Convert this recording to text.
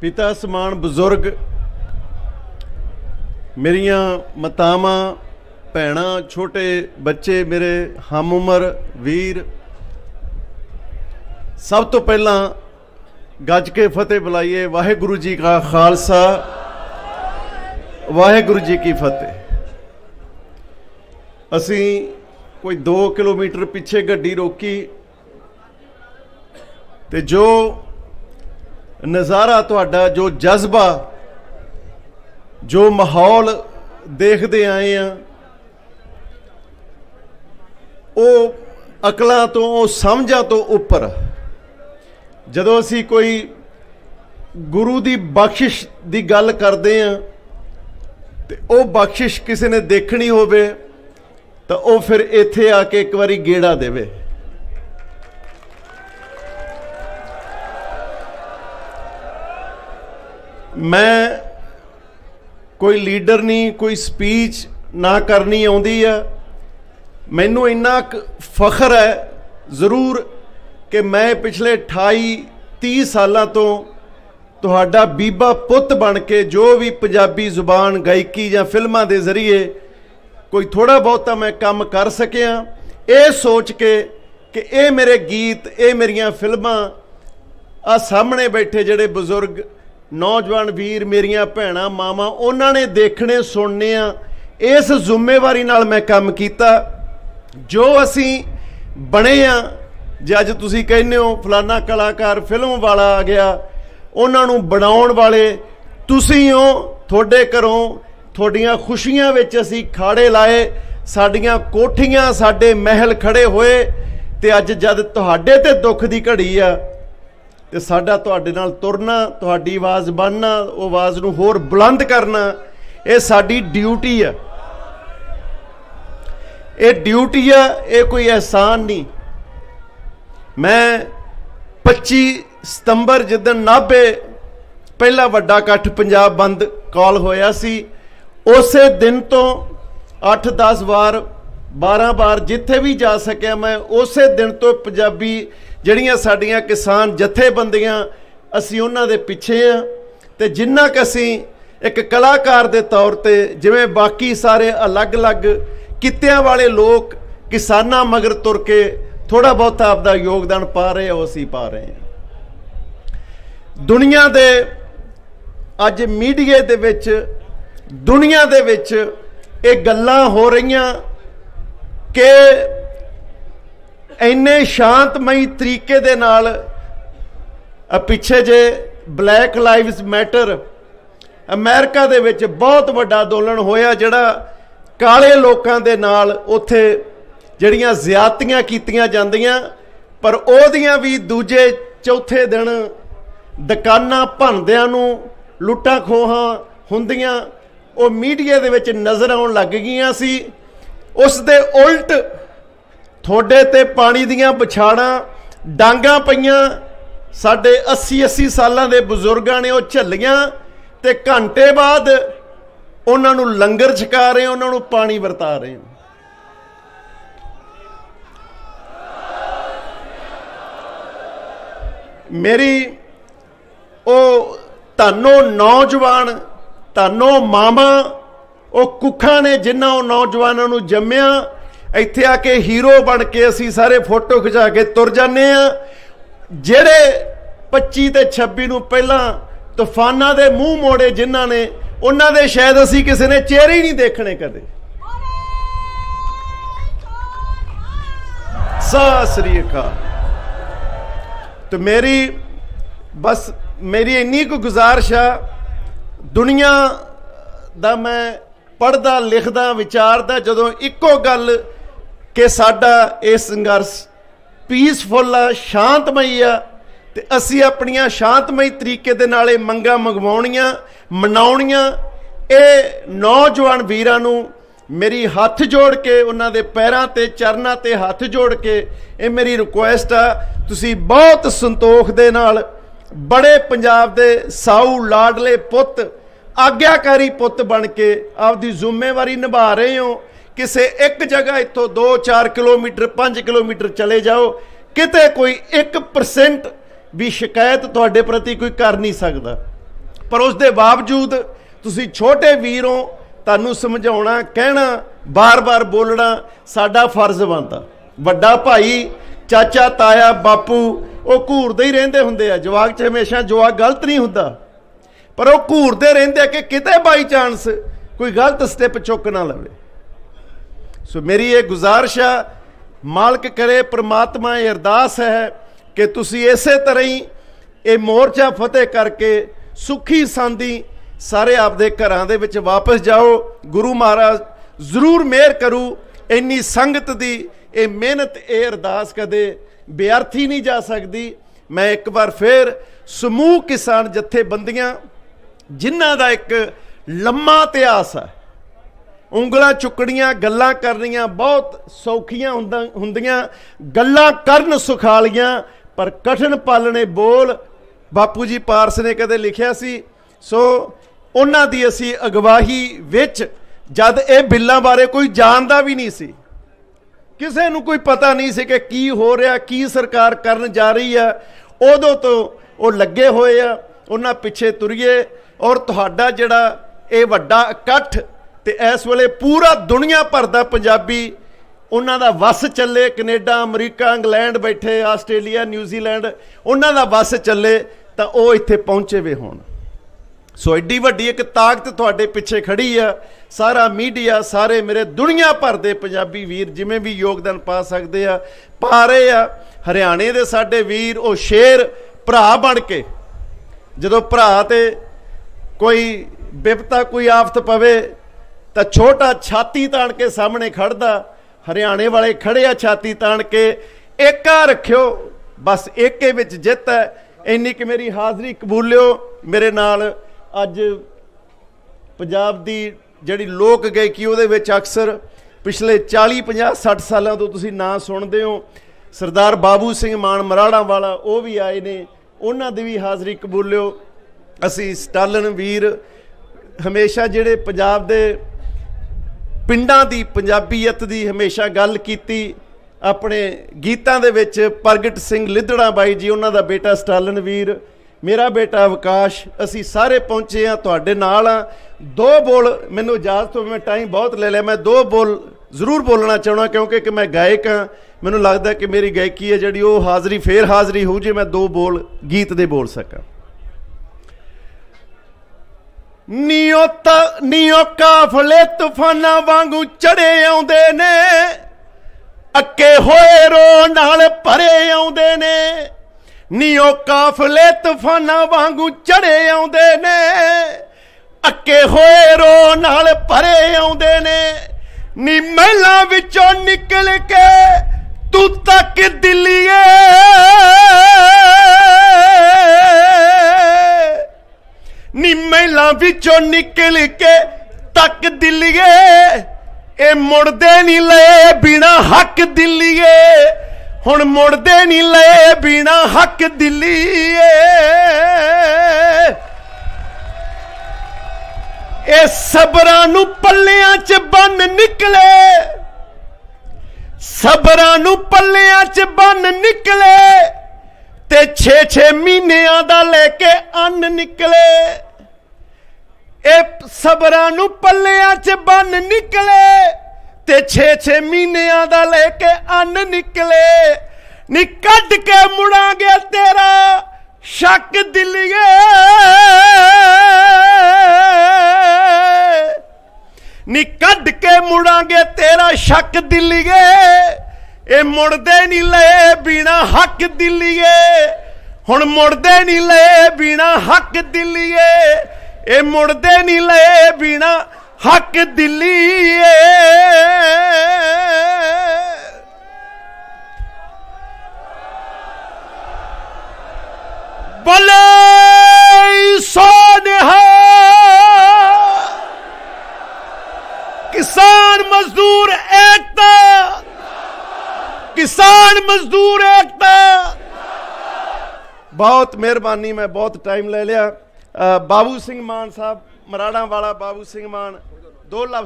ਪਿਤਾ ਸਮਾਨ ਬਜ਼ੁਰਗ, ਮੇਰੀਆਂ ਮਤਾਵਾਂ, ਭੈਣਾਂ, ਛੋਟੇ ਬੱਚੇ, ਮੇਰੇ ਹਮ ਉਮਰ, ਵੀਰ, ਸਭ ਤੋਂ ਪਹਿਲਾਂ ਗੱਜ ਕੇ ਫਤਿਹ ਬੁਲਾਈਏ। ਵਾਹਿਗੁਰੂ ਜੀ ਕਾ ਖਾਲਸਾ, ਵਾਹਿਗੁਰੂ ਜੀ ਕੀ ਫਤਿਹ। ਅਸੀਂ ਕੋਈ 2 ਕਿਲੋਮੀਟਰ ਪਿੱਛੇ ਗੱਡੀ ਰੋਕੀ ਤੇ ਜੋ ਨਜ਼ਾਰਾ ਤੁਹਾਡਾ, ਜੋ ਜਜ਼ਬਾ, ਜੋ ਮਾਹੌਲ ਦੇਖਦੇ ਆਏ ਆ, ਉਹ ਅਕਲਾਂ ਤੋਂ, ਉਹ ਸਮਝਾਂ ਤੋਂ ਉੱਪਰ ਜਦੋਂ ਅਸੀਂ ਕੋਈ ਗੁਰੂ ਦੀ ਬਖਸ਼ਿਸ਼ ਦੀ ਗੱਲ ਕਰਦੇ ਆ, ਤੇ ਉਹ ਬਖਸ਼ਿਸ਼ ਕਿਸੇ ਨੇ ਦੇਖਣੀ ਹੋਵੇ, ਤਾਂ ਉਹ ਫਿਰ ਇੱਥੇ ਆ ਕੇ ਇੱਕ ਵਾਰੀ ਗੇੜਾ ਦੇਵੇ। ਮੈਂ ਕੋਈ ਲੀਡਰ ਨਹੀਂ, ਕੋਈ ਸਪੀਚ ਨਾ ਕਰਨੀ ਆਉਂਦੀ ਆ। ਮੈਨੂੰ ਇੰਨਾ ਕੁ ਫਖਰ ਹੈ ਜ਼ਰੂਰ ਕਿ ਮੈਂ ਪਿਛਲੇ 28 30 ਸਾਲਾਂ ਤੋਂ ਤੁਹਾਡਾ ਬੀਬਾ ਪੁੱਤ ਬਣ ਕੇ ਜੋ ਵੀ ਪੰਜਾਬੀ ਜ਼ੁਬਾਨ ਗਾਇਕੀ ਜਾਂ ਫਿਲਮਾਂ ਦੇ ਜ਼ਰੀਏ ਕੋਈ ਥੋੜਾ ਬਹੁਤਾ ਮੈਂ ਕੰਮ ਕਰ ਸਕਿਆ, ਇਹ ਸੋਚ ਕੇ ਕਿ ਇਹ ਮੇਰੇ ਗੀਤ, ਇਹ ਮੇਰੀਆਂ ਫਿਲਮਾਂ ਆ ਸਾਹਮਣੇ ਬੈਠੇ ਜਿਹੜੇ ਬਜ਼ੁਰਗ ਨੌਜਵਾਨ ਵੀਰ ਮੇਰੀਆਂ ਭੈਣਾਂ, ਮਾਵਾਂ, ਉਹਨਾਂ ਨੇ ਦੇਖਣੇ, ਸੁਣਨੇ ਆ। ਇਸ ਜ਼ਿੰਮੇਵਾਰੀ ਨਾਲ ਮੈਂ ਕੰਮ ਕੀਤਾ। ਜੋ ਅਸੀਂ ਬਣੇ ਆ, ਜੇ ਅੱਜ ਤੁਸੀਂ ਕਹਿੰਦੇ ਹੋ, ਫਲਾਨਾ ਕਲਾਕਾਰ ਫਿਲਮ ਵਾਲਾ ਆ ਗਿਆ, ਉਹਨਾਂ ਨੂੰ ਬਣਾਉਣ ਵਾਲੇ ਤੁਸੀਂ ਹੋ, ਤੁਹਾਡੇ ਘਰੋਂ ਤੁਹਾਡੀਆਂ ਖੁਸ਼ੀਆਂ ਵਿੱਚ ਅਸੀਂ ਖਾੜੇ ਲਾਏ, ਸਾਡੀਆਂ ਕੋਠੀਆਂ, ਸਾਡੇ ਮਹਿਲ ਖੜੇ ਹੋਏ ਤੇ ਅੱਜ ਜਦ ਤੁਹਾਡੇ ਤੇ ਦੁੱਖ ਦੀ ਘੜੀ ਆ ਤੇ ਸਾਡਾ ਤੁਹਾਡੇ ਨਾਲ ਤੁਰਨਾ, ਤੁਹਾਡੀ ਆਵਾਜ਼ ਬਣਨਾ, ਉਹ ਆਵਾਜ਼ ਨੂੰ ਹੋਰ ਬੁਲੰਦ ਕਰਨਾ, ਇਹ ਸਾਡੀ ਡਿਊਟੀ ਆ। ਇਹ ਡਿਊਟੀ ਆ, ਇਹ ਕੋਈ ਅਹਿਸਾਨ ਨਹੀਂ। ਮੈਂ 25 ਸਤੰਬਰ ਜਿੱਦਣ ਨਾਭੇ ਪਹਿਲਾ ਵੱਡਾ ਇਕੱਠ ਪੰਜਾਬ ਬੰਦ ਕਾਲ ਹੋਇਆ ਸੀ, ਉਸੇ ਦਿਨ ਤੋਂ 8-10 ਵਾਰ 12 ਵਾਰ ਜਿੱਥੇ ਵੀ ਜਾ ਸਕਿਆ ਮੈਂ, ਉਸੇ ਦਿਨ ਤੋਂ ਪੰਜਾਬੀ ਜਿਹੜੀਆਂ ਸਾਡੀਆਂ ਕਿਸਾਨ ਜਥੇਬੰਦੀਆਂ, ਅਸੀਂ ਉਹਨਾਂ ਦੇ ਪਿੱਛੇ ਆ। ਤੇ ਜਿੰਨਾ ਕਿ ਅਸੀਂ ਇੱਕ ਕਲਾਕਾਰ ਦੇ ਤੌਰ ਤੇ, ਜਿਵੇਂ ਬਾਕੀ ਸਾਰੇ ਅਲੱਗ-ਅਲੱਗ ਕਿੱਤਿਆਂ ਵਾਲੇ ਲੋਕ ਕਿਸਾਨਾਂ ਮਗਰ ਤੁਰ ਕੇ ਥੋੜਾ ਬਹੁਤਾ ਆਪਦਾ ਯੋਗਦਾਨ ਪਾ ਰਹੇ ਹੋ ਅਸੀਂ ਪਾ ਰਹੇ ਹਾਂ ਦੁਨੀਆ ਦੇ, ਅੱਜ ਮੀਡੀਆ ਦੇ ਵਿੱਚ, ਦੁਨੀਆ ਦੇ ਵਿੱਚ ਇਹ ਗੱਲਾਂ ਹੋ ਰਹੀਆਂ ਕਿ ਇੰਨੇ ਸ਼ਾਂਤਮਈ ਤਰੀਕੇ ਦੇ ਨਾਲ ਪਿੱਛੇ ਜੇ ਬਲੈਕ ਲਾਈਵਸ ਮੈਟਰ ਅਮਰੀਕਾ ਦੇ ਵਿੱਚ ਬਹੁਤ ਵੱਡਾ ਅੰਦੋਲਨ ਹੋਇਆ, ਜਿਹੜਾ ਕਾਲੇ ਲੋਕਾਂ ਦੇ ਨਾਲ ਉੱਥੇ ਜਿਹੜੀਆਂ ਜ਼ਿਆਤੀਆਂ ਕੀਤੀਆਂ ਜਾਂਦੀਆਂ, ਪਰ ਉਹਦੀਆਂ ਵੀ ਦੂਜੇ ਚੌਥੇ ਦਿਨ ਦੁਕਾਨਾਂ ਭੰਨਦਿਆਂ ਨੂੰ ਲੁੱਟਾਂ ਖੋਹਾਂ ਹੁੰਦੀਆਂ, ਉਹ ਮੀਡੀਆ ਦੇ ਵਿੱਚ ਨਜ਼ਰ ਆਉਣ ਲੱਗ ਗਈਆਂ ਸੀ। ਉਸ ਦੇ ਉਲਟ ਤੁਹਾਡੇ ਤੇ ਪਾਣੀ ਦੀਆਂ ਵਿਛਾੜਾਂ ਡਾਂਗਾ ਪਈਆਂ। ਸਾਡੇ 80 80 ਸਾਲਾਂ ਦੇ ਬਜ਼ੁਰਗਾਂ ਨੇ ਉਹ ਝੱਲੀਆਂ ਤੇ ਘੰਟੇ ਬਾਅਦ ਉਹਨਾਂ ਨੂੰ ਲੰਗਰ ਛਕਾ ਰਹੇ, ਉਹਨਾਂ ਨੂੰ ਪਾਣੀ ਵਰਤਾ ਰਹੇ। ਮੇਰੀ ਉਹ ਧੰਨੋ ਨੌਜਵਾਨ, ਧੰਨੋ ਮਾਮਾ ਉਹ ਕੁੱਖਾਂ ਨੇ ਜਿਨ੍ਹਾਂ ਉਹ ਨੌਜਵਾਨਾਂ ਨੂੰ ਜੰਮਿਆ, ਇੱਥੇ ਆ ਕੇ ਹੀਰੋ ਬਣ ਕੇ ਅਸੀਂ ਸਾਰੇ ਫੋਟੋ ਖਿਚਾ ਕੇ ਤੁਰ ਜਾਂਦੇ ਆ। ਜਿਹੜੇ 25 ਤੇ 26 ਨੂੰ ਪਹਿਲਾਂ ਤੂਫਾਨਾਂ ਦੇ ਮੂੰਹ ਮੋੜੇ ਜਿਨ੍ਹਾਂ ਨੇ, ਉਹਨਾਂ ਦੇ ਸ਼ਾਇਦ ਅਸੀਂ ਕਿਸੇ ਨੇ ਚਿਹਰੇ ਹੀ ਨਹੀਂ ਦੇਖਣੇ ਕਦੇ। ਸਤਿ ਸ੍ਰੀ ਅਕਾਲ। ਤੇ ਮੇਰੀ, ਬਸ ਮੇਰੀ ਇੰਨੀ ਕੁ ਗੁਜ਼ਾਰਿਸ਼ ਆ, ਦੁਨੀਆ ਦਾ ਮੈਂ ਪੜਦਾ ਲਿਖਦਾ, ਵਿਚਾਰਦਾ, ਜਦੋਂ ਇੱਕੋ ਗੱਲ ਕਿ ਸਾਡਾ ਇਹ ਸੰਘਰਸ਼ ਪੀਸਫੁਲ ਆ, ਸ਼ਾਂਤਮਈ ਆ, ਤੇ ਅਸੀਂ ਆਪਣੀਆਂ ਸ਼ਾਂਤਮਈ ਤਰੀਕੇ ਦੇ ਨਾਲ ਇਹ ਮੰਗਾਂ ਮੰਗਵਾਉਣੀਆਂ, ਮਨਾਉਣੀਆਂ, ਇਹ ਨੌਜਵਾਨ ਵੀਰਾਂ ਨੂੰ ਮੇਰੀ ਹੱਥ ਜੋੜ ਕੇ, ਉਹਨਾਂ ਦੇ ਪੈਰਾਂ ਤੇ, ਚਰਨਾਂ ਤੇ ਹੱਥ ਜੋੜ ਕੇ ਇਹ ਮੇਰੀ ਰਿਕੁਐਸਟ ਆ, ਤੁਸੀਂ ਬਹੁਤ ਸੰਤੋਖ ਦੇ ਨਾਲ ਬੜੇ ਪੰਜਾਬ ਦੇ ਸਾਊ ਲਾਡਲੇ ਪੁੱਤ ਆਗਿਆਕਾਰੀ ਪੁੱਤ ਬਣ ਕੇ ਆਪਦੀ ਜ਼ਿੰਮੇਵਾਰੀ ਨਿਭਾ ਰਹੇ ਹੋ। ਕਿਸੇ ਇੱਕ ਜਗ੍ਹਾ ਇੱਥੋਂ 2-4 ਕਿਲੋਮੀਟਰ 5 ਕਿਲੋਮੀਟਰ ਚਲੇ ਜਾਓ। ਕਿਤੇ ਕੋਈ 1% ਵੀ ਸ਼ਿਕਾਇਤ ਤੁਹਾਡੇ ਪ੍ਰਤੀ ਕੋਈ ਕਰ ਨਹੀਂ ਸਕਦਾ। ਪਰ ਉਸ ਦੇ ਬਾਵਜੂਦ ਤੁਸੀਂ ਛੋਟੇ ਵੀਰੋਂ ਤੁਹਾਨੂੰ ਸਮਝਾਉਣਾ, ਕਹਿਣਾ, ਬਾਰ-ਬਾਰ ਬੋਲਣਾ ਸਾਡਾ ਫਰਜ਼ ਬਣਦਾ। ਵੱਡਾ ਭਾਈ, ਚਾਚਾ, ਤਾਇਆ, ਬਾਪੂ, ਉਹ ਘੂਰਦੇ ਹੀ ਰਹਿੰਦੇ ਹੁੰਦੇ ਆ। ਜਵਾਕ 'ਚ ਹਮੇਸ਼ਾ ਜਵਾਕ ਗਲਤ ਨਹੀਂ ਹੁੰਦਾ। ਪਰ ਉਹ ਘੂਰਦੇ ਰਹਿੰਦੇ ਕਿ ਕਿਤੇ ਬਾਈ ਚਾਂਸ ਕੋਈ ਗਲਤ ਸਟੈਪ ਚੁੱਕ ਨਾ ਲਵੇ। ਸੋ ਮੇਰੀ ਇਹ ਗੁਜ਼ਾਰਿਸ਼ ਆ, ਮਾਲਕ ਕਰੇ, ਪ੍ਰਮਾਤਮਾ ਇਹ ਅਰਦਾਸ ਹੈ ਕਿ ਤੁਸੀਂ ਇਸੇ ਤਰ੍ਹਾਂ ਹੀ ਇਹ ਮੋਰਚਾ ਫਤਿਹ ਕਰਕੇ ਸੁਖੀ ਸੰਦੀ ਸਾਰੇ ਆਪਦੇ ਘਰਾਂ ਦੇ ਵਿੱਚ ਵਾਪਸ ਜਾਓ। ਗੁਰੂ ਮਹਾਰਾਜ ਜ਼ਰੂਰ ਮਿਹਰ ਕਰੂ, ਇੰਨੀ ਸੰਗਤ ਦੀ ਇਹ ਮਿਹਨਤ, ਇਹ ਅਰਦਾਸ ਕਦੇ ਬੇਅਰਥੀ ਨਹੀਂ ਜਾ ਸਕਦੀ। ਮੈਂ ਇੱਕ ਵਾਰ ਫੇਰ ਸਮੂਹ ਕਿਸਾਨ ਜਥੇਬੰਦੀਆਂ ਜਿਨ੍ਹਾਂ ਦਾ ਇੱਕ ਲੰਮਾ ਇਤਿਹਾਸ ਹੈ। ਉਂਗਲਾਂ ਚੁੱਕੜੀਆਂ ਗੱਲਾਂ ਕਰਨੀਆਂ ਬਹੁਤ ਸੌਖੀਆਂ ਹੁੰਦਾ- ਹੁੰਦੀਆਂ। ਗੱਲਾਂ ਕਰਨ ਸੁਖਾਲੀਆਂ ਪਰ ਕਠਨ ਪਾਲਣੇ ਬੋਲ ਬਾਪੂ ਜੀ ਪਾਰਸ ਨੇ ਕਦੇ ਲਿਖਿਆ ਸੀ। ਸੋ ਉਹਨਾਂ ਦੀ ਅਸੀਂ ਅਗਵਾਹੀ ਵਿੱਚ ਜਦ ਇਹ ਬਿੱਲਾਂ ਬਾਰੇ ਕੋਈ ਜਾਣਦਾ ਵੀ ਨਹੀਂ ਸੀ, ਕਿਸੇ ਨੂੰ ਕੋਈ ਪਤਾ ਨਹੀਂ ਸੀ ਕਿ ਕੀ ਹੋ ਰਿਹਾ, ਕੀ ਸਰਕਾਰ ਕਰਨ ਜਾ ਰਹੀ ਹੈ। ਉਦੋਂ ਤੋਂ ਉਹ ਲੱਗੇ ਹੋਏ ਆ, ਉਹਨਾਂ ਪਿੱਛੇ ਤੁਰੀਏ। ਔਰ ਤੁਹਾਡਾ ਜਿਹੜਾ ਇਹ ਵੱਡਾ ਇਕੱਠ ਤੇ ਇਸ ਵੇਲੇ ਪੂਰਾ ਦੁਨੀਆ ਭਰ ਦਾ ਪੰਜਾਬੀ, ਉਹਨਾਂ ਦਾ ਵਸ ਚੱਲੇ, ਕੈਨੇਡਾ, ਅਮਰੀਕਾ, ਇੰਗਲੈਂਡ ਬੈਠੇ, ਆਸਟ੍ਰੇਲੀਆ, ਨਿਊਜ਼ੀਲੈਂਡ, ਉਹਨਾਂ ਦਾ ਵਸ ਚੱਲੇ, ਤਾਂ ਉਹ ਇੱਥੇ ਪਹੁੰਚੇ ਵੇ ਹੋਣ। ਸੋ ਐਡੀ ਵੱਡੀ ਇੱਕ ਤਾਕਤ ਤੁਹਾਡੇ ਪਿੱਛੇ ਖੜੀ ਆ। ਸਾਰਾ ਮੀਡੀਆ, ਸਾਰੇ ਮੇਰੇ ਦੁਨੀਆ ਭਰ ਦੇ ਪੰਜਾਬੀ ਵੀਰ ਜਿਵੇਂ ਵੀ ਯੋਗਦਾਨ ਪਾ ਸਕਦੇ ਆ, ਪਾ ਰਹੇ ਆ। ਹਰਿਆਣੇ ਦੇ ਸਾਡੇ ਵੀਰ, ਉਹ ਸ਼ੇਰ ਭਰਾ ਬਣ ਕੇ, ਜਦੋਂ ਭਰਾ ਤੇ ਕੋਈ ਵਿਪਤਾ ਕੋਈ ਆਫਤ ਪਵੇ ਤਾਂ ਛੋਟਾ ਛਾਤੀ ਤਾਣ ਕੇ ਸਾਹਮਣੇ ਖੜਦਾ, ਹਰਿਆਣੇ ਵਾਲੇ ਖੜੇ ਆ ਛਾਤੀ ਤਾਣ ਕੇ, ਏਕਾ ਰੱਖਿਓ, ਬਸ ਏਕੇ ਵਿੱਚ ਜਿੱਤ ਹੈ। ਇੰਨੀ ਕਿ ਮੇਰੀ ਹਾਜ਼ਰੀ ਕਬੂਲਿਓ, ਮੇਰੇ ਨਾਲ ਅੱਜ ਪੰਜਾਬ ਦੀ ਜਿਹੜੀ ਲੋਕ ਗਾਇਕੀ ਉਹਦੇ ਵਿੱਚ ਅਕਸਰ ਪਿਛਲੇ 40 50 60 ਸਾਲਾਂ ਤੋਂ ਤੁਸੀਂ ਨਾਂ ਸੁਣਦੇ ਹੋ। ਸਰਦਾਰ ਬਾਬੂ ਸਿੰਘ ਮਾਨ ਮਰਾੜਾ ਵਾਲਾ ਉਹ ਵੀ ਆਏ ਨੇ, ਉਹਨਾਂ ਦੀ ਵੀ ਹਾਜ਼ਰੀ ਕਬੂਲਿਓ। ਅਸੀਂ ਸਟਾਲਨ ਵੀਰ ਹਮੇਸ਼ਾ ਜਿਹੜੇ ਪੰਜਾਬ ਦੇ ਪਿੰਡਾਂ ਦੀ, ਪੰਜਾਬੀਅਤ ਦੀ ਹਮੇਸ਼ਾ ਗੱਲ ਕੀਤੀ, ਆਪਣੇ ਗੀਤਾਂ ਦੇ ਵਿੱਚ ਪ੍ਰਗਟ ਸਿੰਘ ਲਿੱਧੜਾ ਬਾਈ ਜੀ, ਉਹਨਾਂ ਦਾ ਬੇਟਾ ਸਟਾਲਨ ਵੀਰ, ਮੇਰਾ ਬੇਟਾ ਵਿਕਾਸ਼ ਅਸੀਂ ਸਾਰੇ ਪਹੁੰਚੇ ਆ ਤੁਹਾਡੇ ਨਾਲ ਆ ਦੋ ਬੋਲ, ਮੈਨੂੰ ਇਜਾਜ਼ਤ ਹੋਵੇ ਮੈਂ ਟਾਈਮ ਬਹੁਤ ਲੈ ਲਿਆ, ਮੈਂ ਦੋ ਬੋਲ ਜ਼ਰੂਰ ਬੋਲਣਾ ਚਾਹਣਾ ਕਿਉਂਕਿ ਕਿ ਮੈਂ ਗਾਇਕ ਆ ਮੈਨੂੰ ਲੱਗਦਾ ਕਿ ਮੇਰੀ ਗਾਇਕੀ ਹੈ ਜਿਹੜੀ ਉਹ ਹਾਜ਼ਰੀ, ਫੇਰ ਹਾਜ਼ਰੀ ਹੋਊ ਜੇ ਮੈਂ ਦੋ ਬੋਲ, ਗੀਤ ਦੇ ਬੋਲ ਸਕਾਂ। ਨੀਓ ਤਾ ਨੀਓ ਕਾਫਲੇ ਤੂਫਾਨਾਂ ਵਾਂਗੂ ਚੜੇ ਆਉਂਦੇ ਨੇ। ਅੱਕੇ ਹੋਏ ਰੋ ਨਾਲ ਭਰੇ ਆਉਂਦੇ ਨੇ। ਨੀਓ ਕਾਫਲੇ ਤੂਫਾਨਾਂ ਵਾਂਗੂ ਚੜੇ ਆਉਂਦੇ ਨੇ। ਅੱਕੇ ਹੋਏ ਰੋ ਨਾਲ ਭਰੇ ਆਉਂਦੇ ਨੇ। ਨੀ ਮਹਿਲਾਂ ਵਿੱਚੋਂ ਨਿਕਲ ਕੇ ਤੂੰ ਤੱਕ ਦਿੱਲੀਏ। ਨੀ ਮਹਿਲਾਂ ਵਿੱਚੋਂ ਨਿਕਲ ਕੇ ਤੱਕ ਦਿੱਲੀਏ। ਇਹ ਮੁੜਦੇ ਨਹੀਂ ਲਏ ਬਿਨਾ ਹੱਕ ਦਿੱਲੀਏ। ਹੁਣ ਮੁੜਦੇ ਨਹੀਂ ਲਏ ਬਿਨਾ ਹੱਕ ਦਿੱਲੀਏ। ਇਹ ਸਬਰਾਂ ਨੂੰ ਪੱਲਿਆਂ 'ਚ ਬੰਨ ਨਿਕਲੇ। ਸਬਰਾਂ ਨੂੰ ਪੱਲਿਆਂ 'ਚ ਬੰਨ ਨਿਕਲੇ। ਤੇ 6-6 ਮਹੀਨਿਆਂ ਦਾ ਲੈ ਕੇ ਅੰਨ ਨਿਕਲੇ। ਇਹ ਸਬਰਾਂ ਨੂੰ ਪੱਲਿਆਂ 'ਚ ਬੰਨ ਨਿਕਲੇ ਤੇ 6-6 ਮਹੀਨਿਆਂ ਦਾ ਲੈ ਕੇ ਅੰਨ ਨਿਕਲੇ। ਨੀ ਕੱਢ ਕੇ ਮੁੜਾਂਗੇ ਤੇਰਾ ਸ਼ੱਕ ਦਿਲੀਏ। ਨੀ ਕੱਢ ਕੇ ਮੁੜਾਂਗੇ ਤੇਰਾ ਸ਼ੱਕ ਦਿਲੀਏ। ਇਹ ਮੁੜਦੇ ਨਹੀਂ ਲਏ ਬਿਨਾ ਹੱਕ ਦਿਲੀਏ। ਹੁਣ ਮੁੜਦੇ ਨਹੀਂ ਲਏ ਬਿਨਾ ਹੱਕ ਦਿਲੀਏ। ਇਹ ਮੁੜਦੇ ਨਹੀਂ ਲਏ ਬਿਨਾ ਹੱਕ ਦਿਲੀਏ ਬਲੇ ਸੋਨਹਾ किसान मजदूर एकता किसान मजदूर एकता ਬਹੁਤ ਮਿਹਰਬਾਨੀ ਮੈਂ ਬਹੁਤ ਟਾਈਮ ਲੈ ਲਿਆ ਅ, ਬਾਬੂ ਸਿੰਘ ਮਾਨ ਸਾਹਿਬ ਮਰਾੜਾਂ ਵਾਲਾ ਬਾਬੂ ਸਿੰਘ ਮਾਨ ਦੋ ਲਫ਼ਜ਼